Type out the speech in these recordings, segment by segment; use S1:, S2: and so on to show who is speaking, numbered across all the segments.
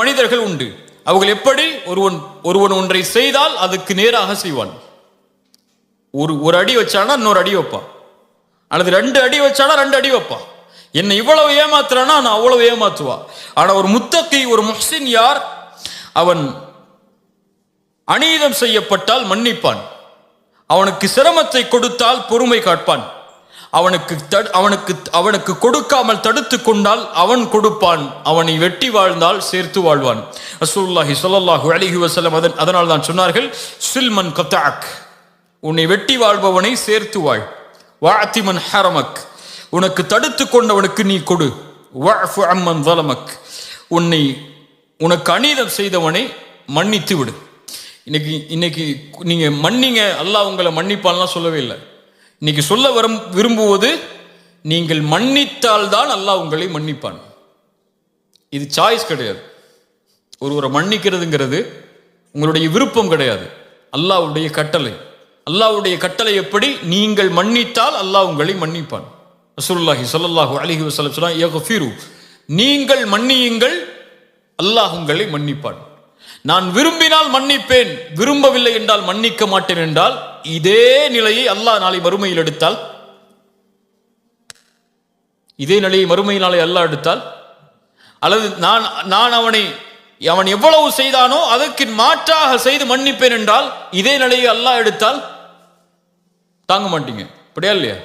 S1: மனிதர்கள் உண்டு. அவர்கள் எப்படி ஒருவன் ஒருவன் ஒன்றை செய்தால் அதுக்கு நேராக செய்வான். ஒரு ஒரு அடி வச்சானா இன்னொரு அடி வைப்பான். அல்லது ரெண்டு அடி வச்சானா ரெண்டு அடி வைப்பான். என்னை இவ்வளவு ஏமாத்துறானா நான் அவ்வளவு ஏமாத்துவா? ஆனா ஒரு முத்தகி ஒரு முஹ்சின் யார்? அவன் அநீதம் செய்யப்பட்டால் மன்னிப்பான். அவனுக்கு சிரமத்தை கொடுத்தால் பொறுமை காட்பான். அவனுக்கு தடு- அவனுக்கு அவனுக்கு கொடுக்காமல் தடுத்து கொண்டால் அவன் கொடுப்பான். அவனை வெட்டி வாழ்ந்தால் சேர்த்து வாழ்வான். ரசூல்லாஹி ஸல்லல்லாஹு அலிஹி வசலம் அதன் அதனால் தான் சொன்னார்கள் சில்மன் கத்தாக் உன்னை வெட்டி வாழ்பவனை சேர்த்து வாழ். வாத்திமன் ஹரமக். உனக்கு தடுத்து கொண்டவனுக்கு நீ கொடு. வஅஃபு அம்மன் வலமக் உன்னை உனக்கு அநீதம் செய்தவனை மன்னித்து விடு. இன்னைக்கு இன்னைக்கு நீங்கள் மன்னிங்க அல்லாஹ் உங்களை மன்னிப்பான்லாம் சொல்லவே இல்லை. இன்னைக்கு சொல்ல வரும் விரும்புவது நீங்கள் மன்னித்தால் தான் அல்லாஹ் உங்களை மன்னிப்பான். இது சாய்ஸ் கிடையாது. ஒருவரை மன்னிக்கிறதுங்கிறது உங்களுடைய விருப்பம் கிடையாது. அல்லாஹ்வுடைய கட்டளை. அல்லாஹ்வுடைய கட்டளை எப்படி? நீங்கள் மன்னித்தால் அல்லாஹ் உங்களை மன்னிப்பான். ரசூல்லாஹி ஸல்லல்லாஹு அலிஹி வசலம் சொன்னா நீங்கள் மன்னியுங்கள் அல்லாஹ் உங்களை மன்னிப்பான். நான் விரும்பினால் மன்னிப்பேன் விரும்பவில்லை என்றால் மன்னிக்க மாட்டேன் என்றால் இதே நிலையை அல்லாஹ் நாளை மறுமையில் எடுத்தால்? இதே நிலையை மறுமை நாளை அல்லாஹ் எடுத்தால்? அல்லது நான் நான் அவனை அவன் எவ்வளவு செய்தானோ அதற்கு மாற்றாக செய்து மன்னிப்பேன் என்றால் இதே நிலையை அல்லாஹ் எடுத்தால்? தாங்க மாட்டீங்க. அப்படியா இல்லையா?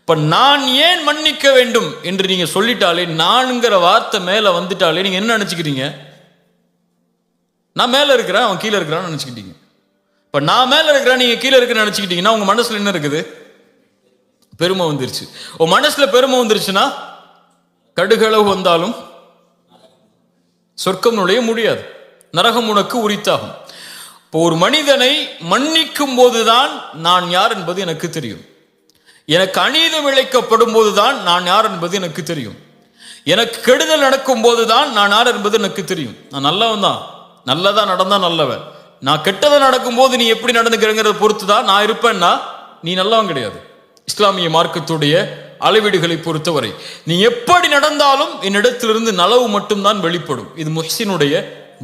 S1: இப்ப நான் ஏன் மன்னிக்க வேண்டும் என்று நீங்க சொல்லிட்டாலே நான்ங்கிற வார்த்தை மேல வந்துட்டாலே நீங்க என்ன நினைச்சுக்கிறீங்க நான் மேல இருக்கிறேன் அவன் கீழே இருக்கிறான்னு நினைச்சுக்கிட்டீங்க. இப்ப நான் மேல இருக்கிறேன் நீங்க கீழே இருக்க நினைச்சுக்கிட்டீங்கன்னா உங்க மனசுல என்ன இருக்குது? பெருமை வந்துருச்சு. உன் மனசுல பெருமை வந்துருச்சுன்னா கடுகளவு வந்தாலும் சொர்க்கம் நுழைய முடியாது. நரகம் உனக்கு உரித்தாகும். இப்போ ஒரு மனிதனை மன்னிக்கும் போதுதான் நான் யார் என்பது எனக்கு தெரியும். எனக்கு அநீதம் இழைக்கப்படும் போதுதான் நான் யார் என்பது எனக்கு தெரியும். எனக்கு கெடுதல் நடக்கும் போதுதான் நான் யார் என்பது எனக்கு தெரியும். நான் நல்லவன் தான் நல்லதா நடந்தா நல்லவன். நான் கெட்டதை நடக்கும்போது நீ எப்படி நடந்துக்கிறங்கிறத பொறுத்து தான் நான் இருப்பேன்னா நீ நல்லவன் கிடையாது. இஸ்லாமிய மார்க்கத்துடைய அளவீடுகளை பொறுத்தவரை நீ எப்படி நடந்தாலும் என்னிடத்திலிருந்து நலவு மட்டும்தான் வெளிப்படும். இது முஹ்சினுடைய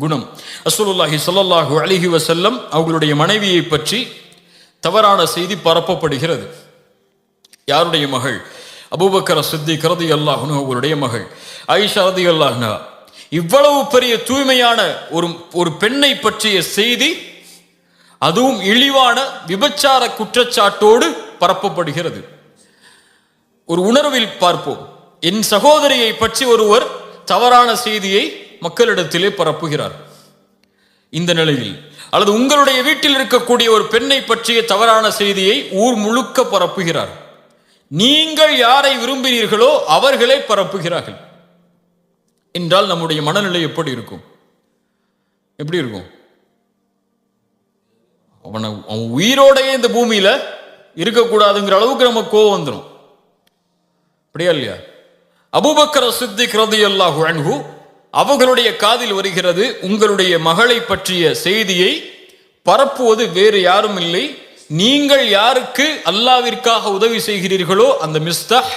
S1: குணம். அசுலுல்லாஹி சொல்லல்லாஹு அலிஹி வசல்லம் அவர்களுடைய மனைவியை பற்றி தவறான செய்தி பரப்பப்படுகிறது. யாருடைய மகள்? அபூபக்கர சித்தி கரதி அல்லாஹ்னு அவருடைய மகள். ஆயிஷா ரதி அல்லாஹ்னா இவ்வளவு பெரிய தூய்மையான ஒரு ஒரு பெண்ணை பற்றிய செய்தி அதுவும் இழிவான விபச்சார குற்றச்சாட்டோடு பரப்பப்படுகிறது. ஒரு உணர்வில் பார்ப்போம். என் சகோதரியை பற்றி ஒருவர் தவறான செய்தியை மக்களிடத்திலே பரப்புகிறார். இந்த நிலையில் அல்லது உங்களுடைய வீட்டில் இருக்கக்கூடிய ஒரு பெண்ணை பற்றிய தவறான செய்தியை ஊர் முழுக்க பரப்புகிறார். நீங்கள் யாரை விரும்பினீர்களோ அவர்களே பரப்புகிறார்கள். என்றால் நம்முடைய மனநிலை எப்படி இருக்கும்? எப்படி இருக்கும்? அவனை அவன் உயிரோடையே இந்த பூமியில இருக்கக்கூடாதுங்கிற அளவுக்கு நம்ம கோவம் வந்துடும் அப்படியா இல்லையா? அபூபக்கர் சித்திக் ரதியல்லாஹு அன்ஹு அவர்களுடைய காதில் வருகிறது உங்களுடைய மகளை பற்றிய செய்தியை பரப்புவது வேறு யாரும் இல்லை. நீங்கள் யாருக்கு அல்லாவிற்காக உதவி செய்கிறீர்களோ அந்த மிஸ்தஹ்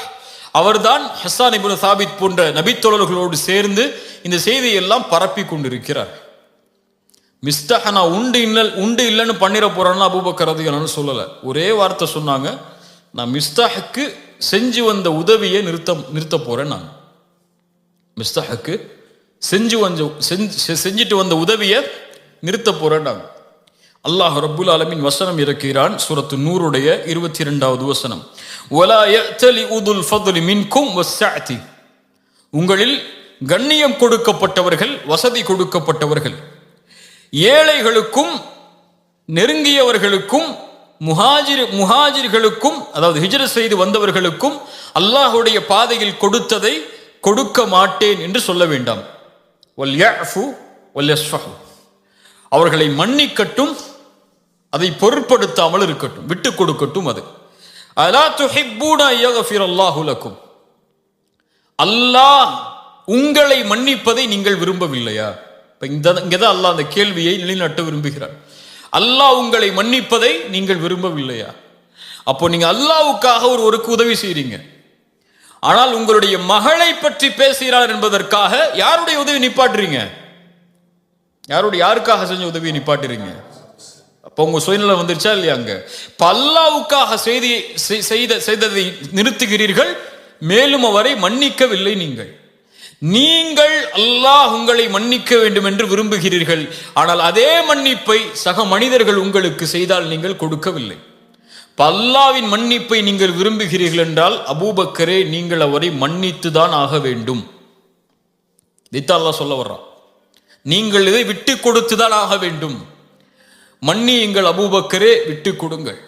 S1: அவர்தான் ஹசான் இபுன் சாபித் போன்ற நபித்தோழர்களோடு சேர்ந்து இந்த செய்தியை எல்லாம் பரப்பி கொண்டிருக்கிறார். மிஸ்டஹ நான் உண்டு இல்லை உண்டு இல்லைன்னு பண்ணிட போறேன்னு அபூபக்கர் ரதியல்லான்னு சொல்லலை. ஒரே வார்த்தை சொன்னாங்க நான் மிஸ்தஹக்கு செஞ்சு வந்த உதவியை நிறுத்த நிறுத்த போறேன் நான். மிஸ்தஹக்கு செஞ்சு வந்த செஞ்சு செஞ்சுட்டு வந்த உதவியை நிறுத்த போறேன் நான். அல்லாஹ் ரப்புல் ஆலமின் வசனம் இறக்கிறான் சூரத்து நூறுடைய இருபத்தி இரண்டாவது வசனம். ஒலா யத்தலி உதுல் ஃபதுலி மின்கும் வஸ்ஸஅதி. உங்களில் கண்ணியம் கொடுக்கப்பட்டவர்கள் வசதி கொடுக்கப்பட்டவர்கள். ஏழைகளுக்கும் நெருங்கியவர்களுக்கும் முஹாஜிர் முஹாஜிர்களுக்கும் அதாவது ஹிஜ்ரத் செய்து வந்தவர்களுக்கும் அல்லாஹுடைய பாதையில் கொடுத்ததை கொடுக்க மாட்டேன் என்று சொல்ல வேண்டாம். வல் யஃபு வல் அவர்களை மன்னிக்கட்டும் அதை பொருட்படுத்தாமல் இருக்கட்டும் விட்டு கொடுக்கட்டும் அது. அலா துஹிப்பூன யக்ஃபிர் அல்லாஹ் உங்களை மன்னிப்பதை நீங்கள் விரும்பவில்லையா? இப்போ இந்த இங்கதான் அல்லாஹ் அந்த கேள்வியை நிலைநாட்ட விரும்புகிறார். அல்லாஹ் உங்களை மன்னிப்பதை நீங்கள் விரும்பவில்லையா? அப்போ நீங்கள் அல்லாஹ்வுக்காக ஒரு ஒருக்கு உதவி செய்கிறீங்க ஆனால் உங்களுடைய மகளை பற்றி பேசுகிறார் என்பதற்காக யாருடைய உதவி நிப்பாட்டுறீங்க? யாருடைய யாருக்காக செஞ்ச உதவியை நிப்பாட்டுறீங்க? அப்போ உங்க சுயநலம் வந்துருச்சா இல்லையா அங்க? பல்லாவுக்காக செய்தி செய்த செய்ததை நிறுத்துகிறீர்கள் மேலும் அவரை மன்னிக்கவில்லை நீங்கள். நீங்கள் அல்லாஹ் உங்களை மன்னிக்க வேண்டும் என்று விரும்புகிறீர்கள். ஆனால் அதே மன்னிப்பை சக மனிதர்கள் உங்களுக்கு செய்தால் நீங்கள் கொடுக்கவில்லை. பல்லாவின் மன்னிப்பை நீங்கள் விரும்புகிறீர்கள் என்றால் அபூபக்கரே நீங்கள் அவரை மன்னித்து தான் ஆக வேண்டும். இதைத்தான் சொல்ல வர்றான். நீங்கள் இதை விட்டு கொடுத்து தான் ஆக வேண்டும். மன்னியுங்கள் அபூபக்கரே விட்டு கொடுங்கள்.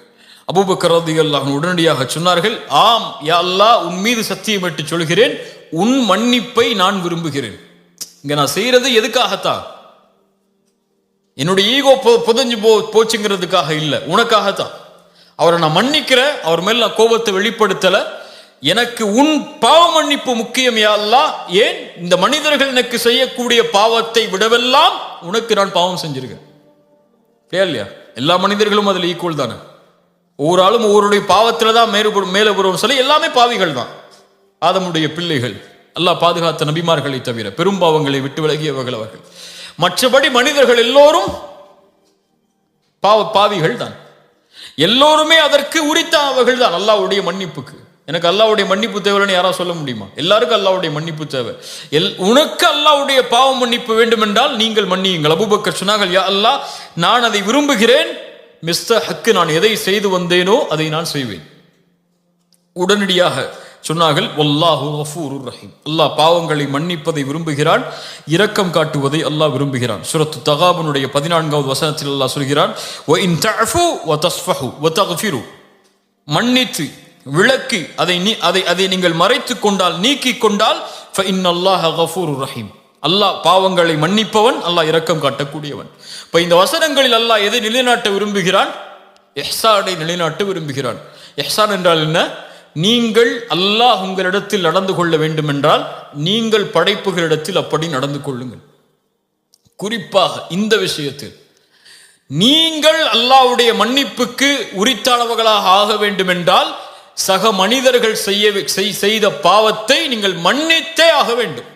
S1: அபூபக்கர் ரலியல்லாஹு உடனடியாக சொன்னார்கள் ஆம் யா அல்லாஹ் உன் மீது சத்தியமிட்டு சொல்கிறேன் உன் மன்னிப்பை நான் விரும்புகிறேன். இங்க நான் செய்யறது எதுக்காகத்தான்? என்னுடைய ஈகோ புதஞ்சு போ போச்சுங்கிறதுக்காக இல்லை உனக்காகத்தான். அவரை நான் மன்னிக்கிறேன் அவர் மேல் நான் கோபத்தை வெளிப்படுத்தல. எனக்கு உன் பாவ மன்னிப்பு முக்கியம் யாழ்லா ஏன்? இந்த மனிதர்கள் எனக்கு செய்யக்கூடிய பாவத்தை விடவெல்லாம் உனக்கு நான் பாவம் செஞ்சிருக்கேன். இல்லையா இல்லையா? எல்லா மனிதர்களும் அதில் ஈக்குவல் தானே? ஒவ்வொரு ஆளும் ஒவ்வொருடைய பாவத்தில் தான் மேறுபடும் மேலே வருவோம் சொல்லி எல்லாமே பாவிகள் தான். ஆதமுடைய பிள்ளைகள். அல்லாஹ் பாதுகாத்த நபிமார்களை தவிர பெரும் பாவங்களை விட்டு விலகியவர்கள் அவர்கள். மற்றபடி மனிதர்கள் எல்லோரும் பாவ பாவிகள் தான். எல்லோருமே அதற்கு உரித்த அவர்கள் தான். அல்லாவுடைய மன்னிப்புக்கு. எனக்கு அல்லாவுடைய மன்னிப்பு தேவைன்னு யாரா சொல்ல முடியுமா? எல்லாருக்கும் அல்லாவுடைய மன்னிப்பு தேவை. எல் உனக்கு அல்லாவுடைய பாவ மன்னிப்பு வேண்டும் என்றால் நீங்கள் மன்னியுங்கள். அபூபக்கர் சொன்னார்கள் யா அல்லாஹ் நான் அதை விரும்புகிறேன். மிஸ்டர் ஹக்கு நான் எதை செய்து வந்தேனோ அதை நான் செய்வேன். உடனடியாக சொன்னார்கள் வல்லாஹு கஃபூருர் ரஹீம். அல்லாஹ் பாவங்களை மன்னிப்பதை விரும்புகிறான் இரக்கம் காட்டுவதை அல்லாஹ் விரும்புகிறான். சுரத்து தகாபனுடைய பதினான்காவது வசனத்தில் அல்லாஹ் சொல்கிறான் வ இன் தஅஃபு வ தஸ்ஃபஹு வ தக்ஃபிரு மன்னித்து விளக்கி அதை நீ அதை அதை நீங்கள் மறைத்துக் கொண்டால் நீக்கி கொண்டால் ஃப இன்னல்லாஹ கஃபூருர் ரஹீம் அல்லாஹ் பாவங்களை மன்னிப்பவன் அல்லாஹ் இரக்கம் காட்டக்கூடியவன். இப்போ இந்த வசனங்களில் அல்லாஹ் எதை நிலைநாட்ட விரும்புகிறான்? எஹ்சானை நிலைநாட்ட விரும்புகிறான். எஹ்சான் என்றால் என்ன? நீங்கள் அல்லாஹ் உங்களிடத்தில் நடந்து கொள்ள வேண்டும் என்றால் நீங்கள் படைப்புகளிடத்தில் அப்படி நடந்து கொள்ளுங்கள். குறிப்பாக இந்த விஷயத்தில் நீங்கள் அல்லாஹ்வுடைய மன்னிப்புக்கு உரித்தளவுகளாக ஆக வேண்டும் என்றால் சக மனிதர்கள் செய்ய செய்- செய்த பாவத்தை நீங்கள் மன்னித்தே ஆக வேண்டும்.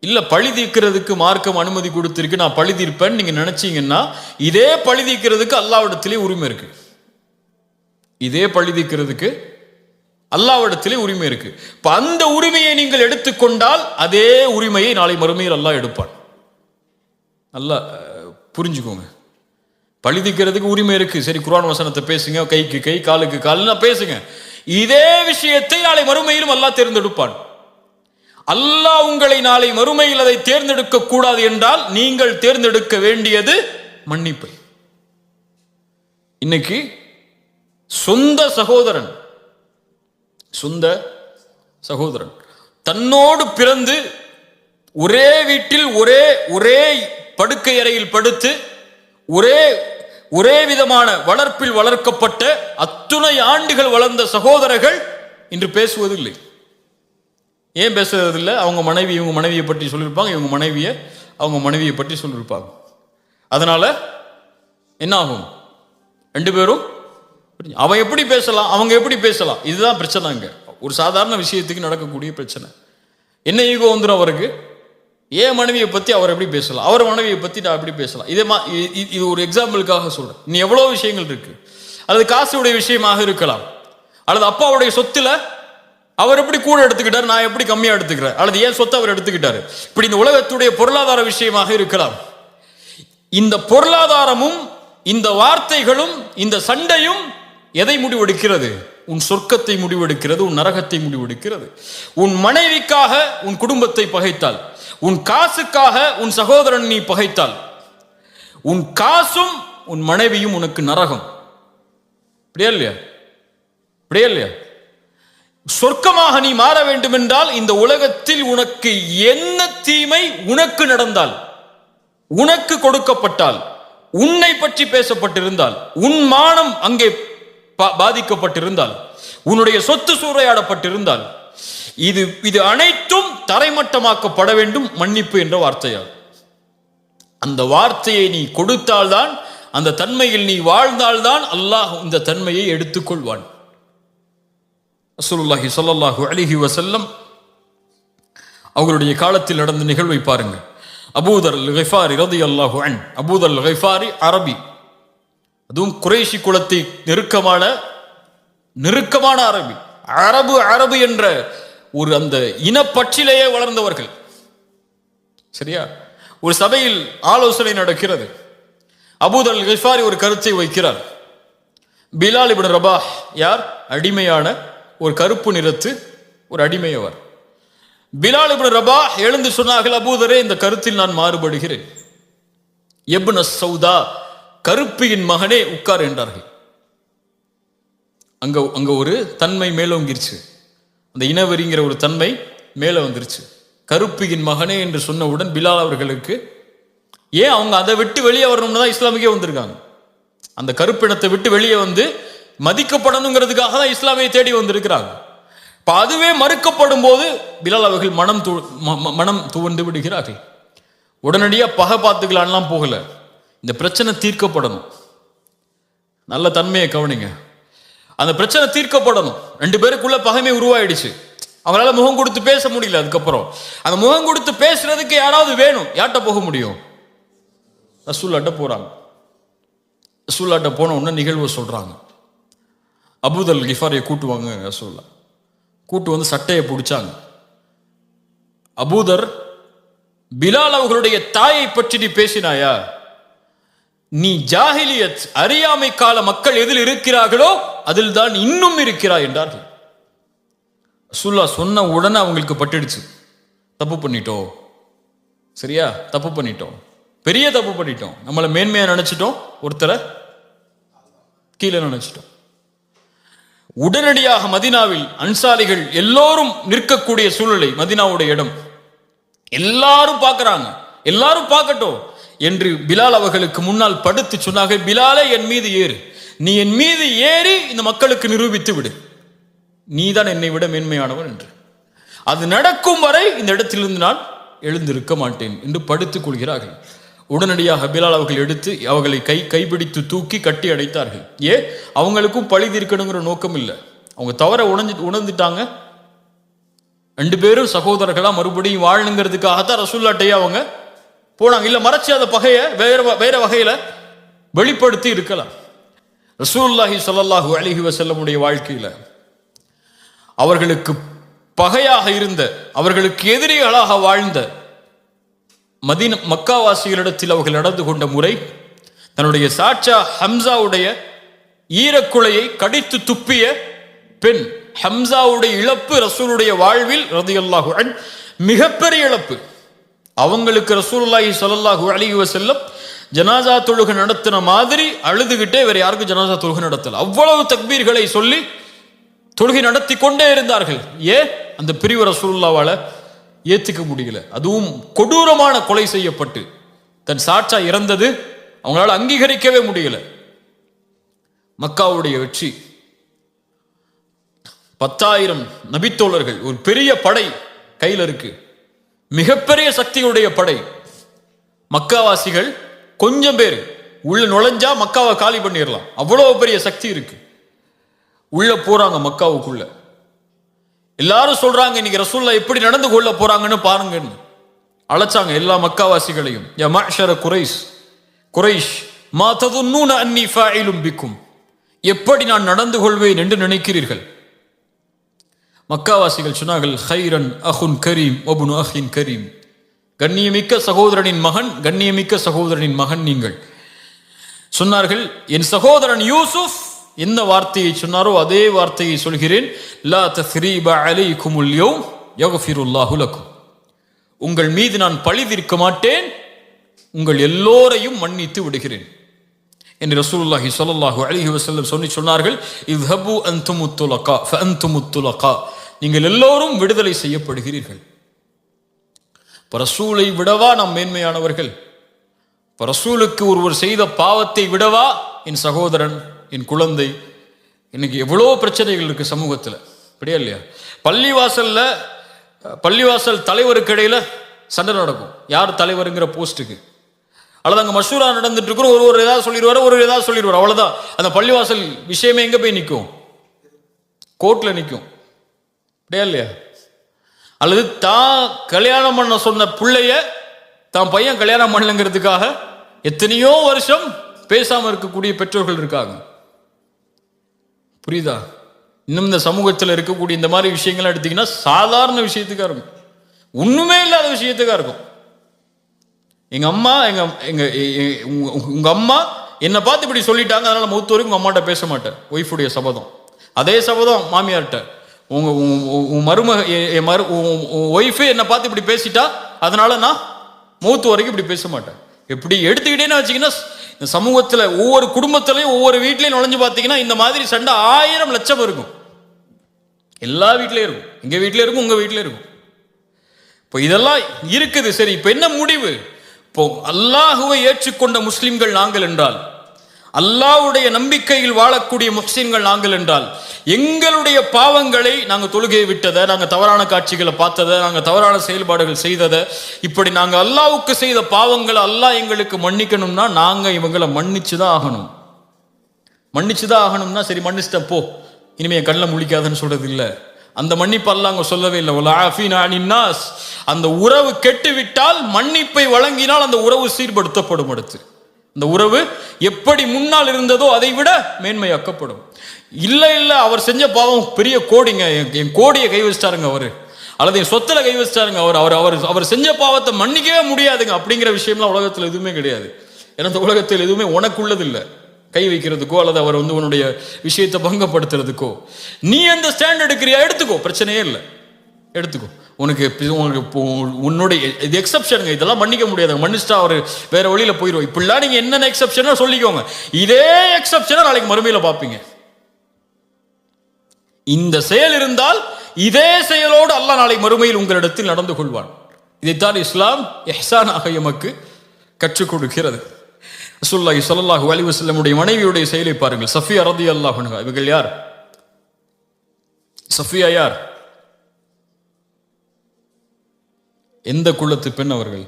S1: இல்ல பழி தீர்க்கிறதுக்கு மார்க்கம் அனுமதி கொடுத்திருக்கு நான் பழி தீர்ப்பேன்னு நீங்க நினைச்சீங்கன்னா இதே பழி தீர்க்கிறதுக்கு அல்லாவிடத்திலே உரிமை இருக்கு. இதே பழி தீர்க்கிறதுக்கு அல்லாவிடத்திலே உரிமை இருக்கு. இப்ப அந்த உரிமையை நீங்கள் எடுத்துக்கொண்டால் அதே உரிமையை நாளை மறுமையில் அல்லாஹ் எடுப்பான். நல்லா புரிஞ்சுக்கோங்க. பழிதிக்கிறதுக்கு உரிமை இருக்கு. சரி குரான் வசனத்தை பேசுங்க. கைக்கு கை காலுக்கு கால்னா பேசுங்க. இதே விஷயத்தை நாளை மறுமையிலும் அல்லாஹ் தேர்ந்தெடுப்பான். அல்லாஹ் உங்களை நாளை மறுமையில் அதை தேர்ந்தெடுக்க கூடாது என்றால் நீங்கள் தேர்ந்தெடுக்க வேண்டியது மன்னிப்பு. இன்னைக்கு சொந்த சகோதரன் சொந்த சகோதரன் தன்னோடு பிறந்து ஒரே வீட்டில் ஒரே ஒரே படுக்கை அறையில் படுத்து ஒரே ஒரே விதமான வளர்ப்பில் வளர்க்கப்பட்ட அத்துணை ஆண்டுகள் வளர்ந்த சகோதரர்கள் இன்று பேசுவதில்லை. ஏன் பேசுறதில்லை அவங்க மனைவி இவங்க மனைவியை பற்றி சொல்லியிருப்பாங்க இவங்க மனைவியை அவங்க மனைவியை பற்றி சொல்லியிருப்பாங்க அதனால என்ன ஆகும்? ரெண்டு பேரும் அவன் எப்படி பேசலாம் அவங்க எப்படி பேசலாம்? இதுதான் பிரச்சனை அங்க ஒரு சாதாரண விஷயத்துக்கு நடக்கக்கூடிய பிரச்சனை. என்ன ஈகோ வந்துடும் அவருக்கு? ஏன் மனைவியை பற்றி அவர் எப்படி பேசலாம்? அவர் மனைவியை பற்றி நான் எப்படி பேசலாம்? இதே மா இது ஒரு எக்ஸாம்பிளுக்காக சொல்கிறேன் இன்னும் எவ்வளோ விஷயங்கள் இருக்குது அல்லது காசுடைய விஷயமாக இருக்கலாம். அல்லது அப்பாவுடைய சொத்துல அவர் எப்படி கூட எடுத்துக்கிட்டார் நான் எப்படி கம்மியாக எடுத்துக்கிறேன்? அல்லது ஏன் சொத்தை அவர் எடுத்துக்கிட்டார்? இப்படி இந்த உலகத்துடைய பொருளாதார விஷயமாக இருக்கலாம். இந்த பொருளாதாரமும் இந்த வார்த்தைகளும் இந்த சண்டையும் எதை முடிவெடுக்கிறது? உன் சொர்க்கத்தை முடிவெடுக்கிறது உன் நரகத்தை முடிவெடுக்கிறது. உன் மனைவிக்காக உன் குடும்பத்தை பகைத்தால் உன் காசுக்காக உன் சகோதரன் நீ பகைத்தால் உன் காசும் உன் மனைவியும் உனக்கு நரகம். அப்படியா இல்லையா? அப்படியா இல்லையா? சொர்க்கமாக நீ மாற வேண்டும் என்றால் இந்த உலகத்தில் உனக்கு என்ன தீமை உனக்கு நடந்தால் உனக்கு கொடுக்கப்பட்டால் உன்னை பற்றி பேசப்பட்டிருந்தால் உன் மானம் அங்கே பாதிக்கப்பட்டிருந்தால் உன்னுடைய சொத்து சூறையாடப்பட்டிருந்தால் இது இது அனைத்தும் தரைமட்டமாக்கப்பட வேண்டும் மன்னிப்பு என்ற வார்த்தையால் அந்த வார்த்தையை நீ கொடுத்தால்தான் அந்த தன்மையில் நீ வாழ்ந்தால்தான் அல்லாஹ் இந்த தன்மையை எடுத்துக்கொள்வான். அசுல்லாஹி சொல்லல்லாஹு அலிஹி வசல்லம் அவர்களுடைய காலத்தில் நடந்த நிகழ்வை பாருங்க அபூதர் கைஃபாரி ரதி அல்லாஹு அன் அபூதர் கைஃபாரி அரபி. அதுவும் குறைஷி குலத்தை நெருக்கமான நெருக்கமான அரபி. அரபு அரபு என்ற ஒரு அந்த இனப்பற்றிலேயே வளர்ந்தவர்கள். சரியா? ஒரு சபையில் ஆலோசனை நடக்கிறது. அபூதல் கிஃபாரி ஒரு கருத்தை வைக்கிறார். பிலால் இபின் ரபா யார்? அடிமையான ஒரு கருப்பு நிறத்து ஒரு அடிமையவர். பிலால் இபின் ரபா எழுந்து சொன்னார்கள் அபூதரே இந்த கருத்தில் நான் மாறுபடுகிறேன். எப்ன சௌதா கருப்பியின் மகனே உட்கார் என்றார்கள். அங்க அங்க ஒரு தன்மை மேலோங்கிருச்சு அந்த இனவெறிங்கிற ஒரு தன்மை மேலே வந்துருச்சு. கருப்பியின் மகனே என்று சொன்னவுடன் பிலால் அவர்களுக்கு ஏன் அவங்க அதை விட்டு வெளியே வரணும்னு தான் இஸ்லாமிக்கே வந்திருக்காங்க. அந்த கருப்பினத்தை விட்டு வெளியே வந்து மதிக்கப்படணுங்கிறதுக்காக தான் இஸ்லாமியை தேடி வந்திருக்கிறாங்க. இப்போ அதுவே மறுக்கப்படும் போது பிலால் அவர்கள் மனம் து ம- ம- மனம் துவண்டு விடுகிறார்கள். உடனடியாக பகை பார்த்துக்கலான்லாம் போகலை. இந்த பிரச்சனை தீர்க்கப்படணும். நல்ல தன்மையை கவனிங்க. அந்த பிரச்சனை தீர்க்கப்படணும். ரெண்டு பேருக்குள்ள பகைமை உருவாயிடுச்சு. அவரால் முகம் கொடுத்து பேச முடியல அதுக்கப்புறம். அந்த முகம் கொடுத்து பேசுறதுக்கு யாராவது வேணும். யார்கிட்ட போக முடியும்? ரசூல்லாட்ட போறாங்க. ரசூல்லாட்ட போன உடனே நிகழ்வு சொல்றாங்க. அபுதல் கிஃபாரியை கூட்டுவாங்க ரசூல்லா. கூட்டு வந்து சட்டையை பிடிச்சாங்க. அபூதர் பிலால் அவர்களுடைய தாயை பற்றி நீ பேசினாயா? நீ ஜாஹிலியத் அறியாமை கால மக்கள் எதில் இருக்கிறார்களோ அதில் தான் இன்னும் இருக்கிறாய் என்றார்கள். ரசூல்லா சொன்ன உடனே அவங்களுக்கு பட்டுடுச்சு. தப்பு பண்ணிட்டோம். சரியா? தப்பு பண்ணிட்டோம். பெரிய தப்பு பண்ணிட்டோம். நம்மளை மேன்மையா நினைச்சிட்டோம். ஒருத்தரை கீழே நினைச்சிட்டோம். உடனடியாக மதினாவில் அன்சாரிகள் எல்லோரும் நிற்கக்கூடிய சூழ்நிலை மதினாவுடைய இடம். எல்லாரும் பார்க்கறாங்க. எல்லாரும் பார்க்கட்டும். என்று பிலால் அவர்களுக்கு முன்னால் படுத்து சொன்னாங்க பிலாலே என் மீது ஏறு. நீ என் மீது ஏறி இந்த மக்களுக்கு நிரூபித்து விடு. நீதான் என்னை விட மேன்மையானவன் என்று. அது நடக்கும் வரை இந்த இடத்திலிருந்து நான் எழுந்திருக்க மாட்டேன் என்று படுத்துக் கொள்கிறார்கள். உடனடியாக பிலால் அவர்கள் எடுத்து அவர்களை கை கைப்பிடித்து தூக்கி கட்டி அடைத்தார்கள். ஏ அவங்களுக்கும் பழி தீர்க்கணுங்கிற நோக்கம் இல்லை. அவங்க தவற உணர்ந்து உணர்ந்துட்டாங்க. ரெண்டு பேரும் சகோதரர்களா மறுபடியும் வாழணுங்கிறதுக்காகத்தான் ரசூல்லாட்டையே அவங்க போனாங்க. இல்லை மறைச்சு அந்த பகையை வேற வ- வேற வகையில் வெளிப்படுத்தி இருக்கலாம். ரசூல்லாஹி சொல்லல்லாஹு அலைஹி வசல்லமுடைய வாழ்க்கையில் அவர்களுக்கு பகையாக இருந்த அவர்களுக்கு எதிரிகளாக வாழ்ந்த மதீன மக்காவாசிகளிடத்தில் அவர்கள் நடந்து கொண்ட முறை தன்னுடைய சாட்சா ஹம்சாவுடைய ஈரக்குலையை கடித்து துப்பிய பெண் ஹம்சாவுடைய இழப்பு ரசூலுடைய வாழ்வில் ரதியல்லாஹு அன் மிகப்பெரிய இழப்பு. அவங்களுக்கு ரசூல்லாஹி ஸல்லல்லாஹு அலைஹி செல்லும் ஜனாசா தொழுகை நடத்தின மாதிரி அழுதுகிட்டே வேற யாருக்கும் ஜனாசா தொழுகை நடத்தல. அவ்வளவு தக்பீர்களை சொல்லி தொழுகை நடத்தி கொண்டே இருந்தார்கள். ஏன் அந்த பிரிவு ரசூலுல்லாவால ஏத்துக்க முடியல. அதுவும் கொடூரமான கொலை செய்யப்பட்டு தன் சாட்சா இறந்தது அவங்களால அங்கீகரிக்கவே முடியல. மக்காவுடைய வெற்றி. பத்தாயிரம் நபித்தோழர்கள் ஒரு பெரிய படை கையில் இருக்கு. மிகப்பெரிய சக்தியுடைய படை. மக்காவாசிகள் கொஞ்சம் பேர். உள்ள நுழைஞ்சா மக்காவை காலி பண்ணிடலாம் அவ்வளோ பெரிய சக்தி இருக்கு. உள்ள போறாங்க மக்காவுக்குள்ள. எல்லாரும் சொல்றாங்க இன்னைக்கு ரசூல்லா எப்படி நடந்து கொள்ள போறாங்கன்னு பாருங்கன்னு. அழைச்சாங்க எல்லா மக்காவாசிகளையும். யா குரைஸ் குரைஷ் மா அன்னி ஃபாயிலும் பிக்கும். எப்படி நான் நடந்து கொள்வேன் என்று நினைக்கிறீர்கள்? மக்காவாசிகள் சொன்னார்கள் ஹைரன் அஹுன் கரீம் ஒபுனு அஹின் கரீம். கண்ணியமிக்க சகோதரனின் மகன் கண்ணியமிக்க சகோதரனின் மகன் நீங்கள். சொன்னார்கள் என் சகோதரன் யூசுப். எந்த வார்த்தையை சொன்னாரோ அதே வார்த்தையை சொல்கிறேன். லா தஸ்ரீப அலைக்குமுல் யௌம் யக்ஃபிருல்லாஹு உங்கள் மீது நான் பழி தீர்க்க மாட்டேன். உங்கள் எல்லோரையும் மன்னித்து விடுகிறேன். என்று ரசூலுல்லாஹி சொல்லல்லாஹு அலிஹி வசல்லம் சொல்லி சொன்னார்கள் இவ்ஹபு அன்துமுத் துலகா ஃபஅன்துமுத் நீங்கள் எல்லோரும் விடுதலை செய்யப்படுகிறீர்கள். பரசூலை விடவா நாம் மேன்மையானவர்கள்? பரசூலுக்கு ஒருவர் செய்த பாவத்தை விடவா? என் சகோதரன் என் குழந்தை. இன்னைக்கு எவ்வளோ பிரச்சனைகள் இருக்கு சமூகத்தில். அப்படியா இல்லையா? பள்ளிவாசல்ல பள்ளிவாசல் தலைவருக்கு இடையில சண்டை நடக்கும். யார் தலைவருங்கிற போஸ்ட்டுக்கு? அல்லது அங்கே மஷூரா நடந்துட்டு இருக்கிற ஒரு ஒரு ஏதாவது சொல்லிடுவார் ஒரு ஏதாவது சொல்லிடுவார். அவ்வளோதான் அந்த பள்ளிவாசல் விஷயமே எங்கே போய் நிற்கும் கோர்ட்டில் நிற்கும் அப்படியா இல்லையா? அல்லது தான் கல்யாணம் பண்ண சொன்ன பிள்ளைய தான் பையன் கல்யாணம் பண்ணலங்கிறதுக்காக எத்தனையோ வருஷம் பேசாம இருக்கக்கூடிய பெற்றோர்கள் இருக்காங்க. புரியுதா? இன்னும் இந்த சமூகத்தில் இருக்கக்கூடிய இந்த மாதிரி விஷயங்கள்லாம் எடுத்தீங்கன்னா சாதாரண விஷயத்துக்கா இருக்கும். ஒண்ணுமே இல்லாத விஷயத்துக்காக இருக்கும். எங்க அம்மா எங்க எங்க எ- உங்க- அம்மா என்னை பார்த்து இப்படி சொல்லிட்டாங்க. அதனால மூத்த உங்கள் உங்க அம்மாட்ட பேச மாட்டேன். ஒய்ஃபுடைய சபதம். அதே சபதம் மாமியார்கிட்ட உங்க உன் மருமக என் மரு ஒய்ஃபு என்னை பார்த்து இப்படி பேசிட்டா அதனால நான் மூத்து வரைக்கும் இப்படி பேச மாட்டேன். எப்படி எடுத்துக்கிட்டேன்னு வச்சிங்கன்னா இந்த சமூகத்தில் ஒவ்வொரு குடும்பத்திலையும் ஒவ்வொரு வீட்லையும் நுழைஞ்சு பார்த்தீங்கன்னா இந்த மாதிரி சண்டை ஆயிரம் லட்சம் இருக்கும். எல்லா வீட்லேயும் இருக்கும். எங்கள் வீட்லயும் இருக்கும் உங்கள் வீட்லயும் இருக்கும். இப்போ இதெல்லாம் இருக்குது. சரி இப்போ என்ன முடிவு? இப்போ அல்லாஹுவை ஏற்றுக்கொண்ட முஸ்லீம்கள் நாங்கள் என்றால் அல்லாஹ்வுடைய நம்பிக்கையில் வாழக்கூடிய முஸ்லிம்கள் நாங்கள் என்றால் எங்களுடைய பாவங்களை நாங்கள் தொழுகையை விட்டதை நாங்கள் தவறான காட்சிகளை பார்த்ததை நாங்கள் தவறான செயல்பாடுகள் செய்ததை இப்படி நாங்கள் அல்லாவுக்கு செய்த பாவங்களை அல்லாஹ் எங்களுக்கு மன்னிக்கணும்னா நாங்கள் இவங்களை மன்னிச்சு தான் ஆகணும். மன்னிச்சு தான் ஆகணும்னா சரி மன்னிச்சிட்டேன் போ. இனிமே என் கண்ணில் முழிக்காதுன்னு சொல்றது இல்லை அந்த மன்னிப்பு அல்லாஹ் அங்க சொல்லவே இல்லை. அந்த உறவு கெட்டு விட்டால் மன்னிப்பை வழங்கினால் அந்த உறவு சீர்படுத்தப்படும் அடுத்து. அந்த உறவு எப்படி முன்னால் இருந்ததோ அதை விட மேன்மையாக்கப்படும். இல்லை இல்லை அவர் செஞ்ச பாவம் பெரிய கோடிங்க. என் என் கோடியை கை வச்சிட்டாருங்க அவர். அல்லது என் சொத்தில் கை வச்சிட்டாருங்க அவர். அவர் அவர் அவர் செஞ்ச பாவத்தை மன்னிக்கவே முடியாதுங்க. அப்படிங்கிற விஷயம்லாம் உலகத்தில் எதுவுமே கிடையாது. ஏன்னா இந்த உலகத்தில் எதுவுமே உனக்குள்ளதில்லை. கை வைக்கிறதுக்கோ அல்லது அவர் வந்து உன்னுடைய விஷயத்தை பங்கப்படுத்துறதுக்கோ. நீ அந்த ஸ்டாண்ட் எடுக்கிறியா எடுத்துக்கோ. பிரச்சனையே இல்லை. எடுத்துக்கோ. உனக்கு உனக்கு உன்னுடைய இது எக்ஸப்ஷனுங்க இதெல்லாம் மன்னிக்க முடியாது மன்னிச்சிட்டா அவர் வேற வழியில் போயிடும் இப்படிலாம் நீங்கள் என்னென்ன எக்ஸப்ஷனோ சொல்லிக்கோங்க. இதே எக்ஸப்ஷனை நாளைக்கு மறுமையில் பார்ப்பீங்க. இந்த செயல் இருந்தால் இதே செயலோடு அல்ல நாளை மறுமையில் உங்களிடத்தில் நடந்து கொள்வான். இதைத்தான் இஸ்லாம் எஹ்சானாக எமக்கு கற்றுக் கொடுக்கிறது. ரசூலுல்லாஹி சொல்லல்லாஹு அலைஹி செல்லமுடைய மனைவியுடைய செயலை பாருங்கள். சஃபியா ரதி அல்லாஹ் இவர்கள் யார்? சஃபியா யார்? எந்த குலத்து பெண் அவர்கள்?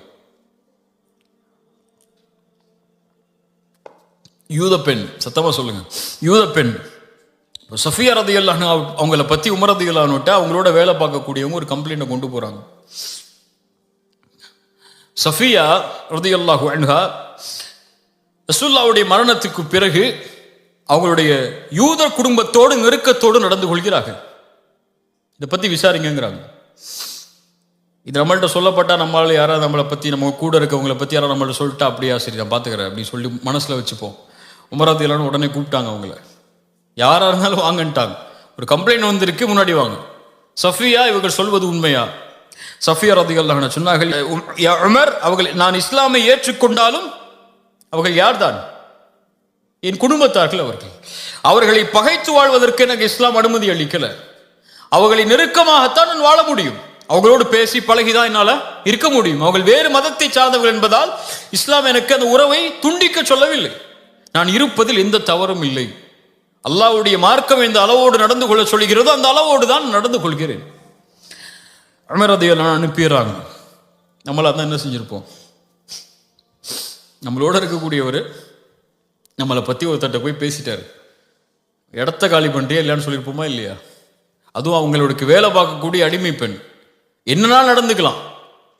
S1: யூத பெண் சத்தமா சொல்லுங்க. யூத பெண். சஃபியா ரதி அவங்கள பத்தி உமர் ரதி அவங்களோட வேலை பார்க்கக்கூடியவங்க ஒரு கம்ப்ளைண்ட்டை கொண்டு போறாங்க. சஃபியா ரதி அல்லாஹு அன்ஹா ரசூல்லாவுடைய மரணத்துக்கு பிறகு அவங்களுடைய யூத குடும்பத்தோடு நெருக்கத்தோடு நடந்து கொள்கிறார்கள். இதை பத்தி விசாரிங்கிறாங்க இது நம்மள்கிட்ட சொல்லப்பட்டால் நம்மளால் யாராவது நம்மளை பற்றி நம்ம கூட இருக்கவங்களை பற்றி யாராவது நம்மள்ட்ட சொல்லிட்டா அப்படியா? சரி நான் பார்த்துக்கிறேன் அப்படின்னு சொல்லி மனசில் வச்சுப்போம். உமராத்தி எல்லாரும் உடனே கூப்பிட்டாங்க அவங்கள. யாராக இருந்தாலும் வாங்கன்ட்டாங்க. ஒரு கம்ப்ளைண்ட் வந்திருக்கு முன்னாடி வாங்க. சஃபியா இவர்கள் சொல்வது உண்மையா? சஃபியா ரதிகள் சொன்னார்கள் "உம், யா உமர் அவர்கள் நான் இஸ்லாமை ஏற்றுக்கொண்டாலும் அவர்கள் யார்தான்? என் குடும்பத்தார்கள் அவர்கள். அவர்களை பகைத்து வாழ்வதற்கு எனக்கு இஸ்லாம் அனுமதி அளிக்கல. அவர்களை நெருக்கமாகத்தான் நான் வாழ முடியும். அவங்களோடு பேசி பழகிதான் என்னால் இருக்க முடியும். அவர்கள் வேறு மதத்தை சார்ந்தவர்கள் என்பதால் இஸ்லாம் எனக்கு அந்த உறவை துண்டிக்க சொல்லவில்லை. நான் இருப்பதில் எந்த தவறும் இல்லை. அல்லாவுடைய மார்க்கம் எந்த அளவோடு நடந்து கொள்ள சொல்கிறதோ அந்த அளவோடு தான் நடந்து கொள்கிறேன். அமரதையெல்லாம் அனுப்பிடுறாங்க. நம்மளா தான் என்ன செஞ்சிருப்போம்? நம்மளோட இருக்கக்கூடியவர் நம்மளை பற்றி ஒருத்தட்ட போய் பேசிட்டார். இடத்த காலி பண்ணிட்டே இல்லைன்னு சொல்லியிருப்போமா இல்லையா? அதுவும் அவங்களுக்கு வேலை பார்க்கக்கூடிய அடிமை பெண் என்னன்னா நடந்துக்கலாம்.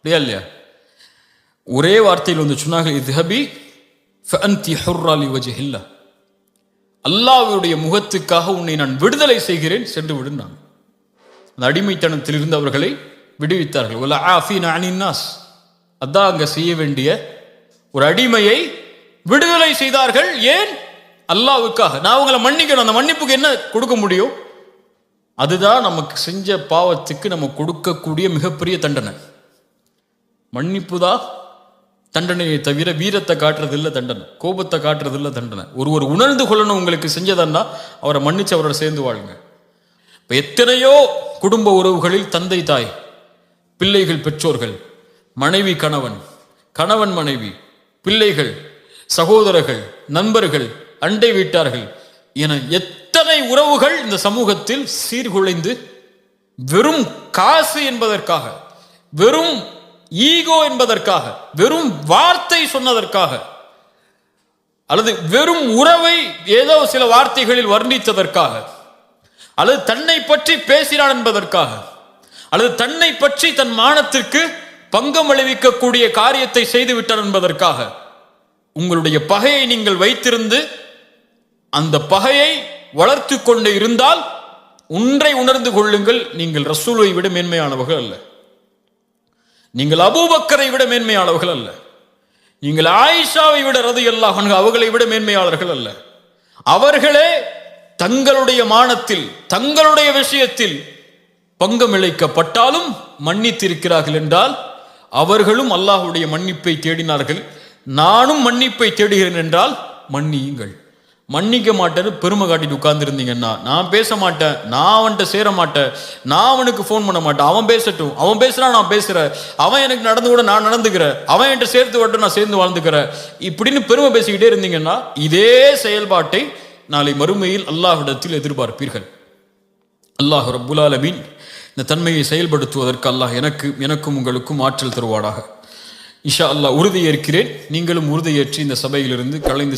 S1: இல்லையா இல்லையா? ஒரே வார்த்தையில் வந்து சொன்னாங்க இது ஹபி ஃபஅன்தி ஹுர்ராலி வஜஹில்லா. அல்லாஹ்வுடைய முகத்துக்காக உன்னை நான் விடுதலை செய்கிறேன் சென்று விடுனாங்க அந்த அடிமைத்தனத்தில் இருந்து அவர்களை விடுவித்தார்கள். உல ஆஃபீன் அனின் அதான் அங்க செய்ய வேண்டிய ஒரு அடிமையை விடுதலை செய்தார்கள் ஏன்? அல்லாவுக்காக நான் உங்களை மன்னிக்கணும். அந்த மன்னிப்புக்கு என்ன கொடுக்க முடியும்? அதுதான் நமக்கு செஞ்ச பாவத்துக்கு நம்ம கொடுக்கக்கூடிய மிகப்பெரிய தண்டனை. மன்னிப்பு தான் தண்டனையை தவிர வீரத்தை காட்டுறது தண்டனை கோபத்தை காட்டுறது தண்டனை. ஒரு ஒரு உணர்ந்து கொள்ளணும் உங்களுக்கு செஞ்சதன்னா அவரை மன்னிச்சு அவரோட சேர்ந்து வாழுங்க. இப்போ எத்தனையோ குடும்ப உறவுகளில் தந்தை தாய் பிள்ளைகள் பெற்றோர்கள் மனைவி கணவன் கணவன் மனைவி பிள்ளைகள் சகோதரர்கள் நண்பர்கள் அண்டை வீட்டார்கள் என எத்தனை உறவுகள் இந்த சமூகத்தில் சீர்குலைந்து வெறும் காசு என்பதற்காக வெறும் ஈகோ என்பதற்காக வெறும் வார்த்தை சொன்னதற்காக அல்லது வெறும் உறவை ஏதோ சில வார்த்தைகளில் வர்ணித்ததற்காக அல்லது தன்னை பற்றி பேசினான் என்பதற்காக அல்லது தன்னை பற்றி தன் மானத்திற்கு பங்கம் விளைவிக்கக்கூடிய காரியத்தை செய்துவிட்டார் என்பதற்காக உங்களுடைய பகையை நீங்கள் வைத்திருந்து அந்த பகையை வளர்த்து கொண்டு இருந்தால் ஒன்றை உணர்ந்து கொள்ளுங்கள். நீங்கள் ரசூலை விட மேன்மையானவர்கள் அல்ல. நீங்கள் அபூபக்கரை விட மேன்மையானவர்கள் அல்ல. நீங்கள் ஆயிஷாவை விட ரது எல்லா அவர்களை விட மேன்மையாளர்கள் அல்ல. அவர்களே தங்களுடைய மானத்தில் தங்களுடைய விஷயத்தில் பங்கம் இழைக்கப்பட்டாலும் மன்னித்திருக்கிறார்கள் என்றால் அவர்களும் அல்லாஹுடைய மன்னிப்பை தேடினார்கள். நானும் மன்னிப்பை தேடுகிறேன் என்றால் மன்னியுங்கள். மன்னிக்க மாட்டேன்னு பெருமை காட்டிட்டு உட்கார்ந்துருந்தீங்கன்னா நான் பேச மாட்டேன் நான் அவன்கிட்ட சேர மாட்டேன் நான் அவனுக்கு ஃபோன் பண்ண மாட்டேன் அவன் பேசட்டும் அவன் பேசுறான் நான் பேசுகிறேன் அவன் எனக்கு நடந்து கூட நான் நடந்துக்கிறேன் அவன் என்கிட்ட சேர்த்து வரட்டும் நான் சேர்ந்து வாழ்ந்துக்கிறேன் இப்படின்னு பெருமை பேசிக்கிட்டே இருந்தீங்கன்னா இதே செயல்பாட்டை நாளை மறுமையில் அல்லாஹிடத்தில் எதிர்பார்ப்பீர்கள். அல்லாஹ் ரப்புல் இந்த தன்மையை செயல்படுத்துவதற்கு அல்லாஹ் எனக்கு எனக்கும் உங்களுக்கும் ஆற்றல் தருவாடாக இஷா அல்லாஹ் உறுதியேற்கிறேன் நீங்களும் உறுதியேற்றி இந்த சபையிலிருந்து கலைந்து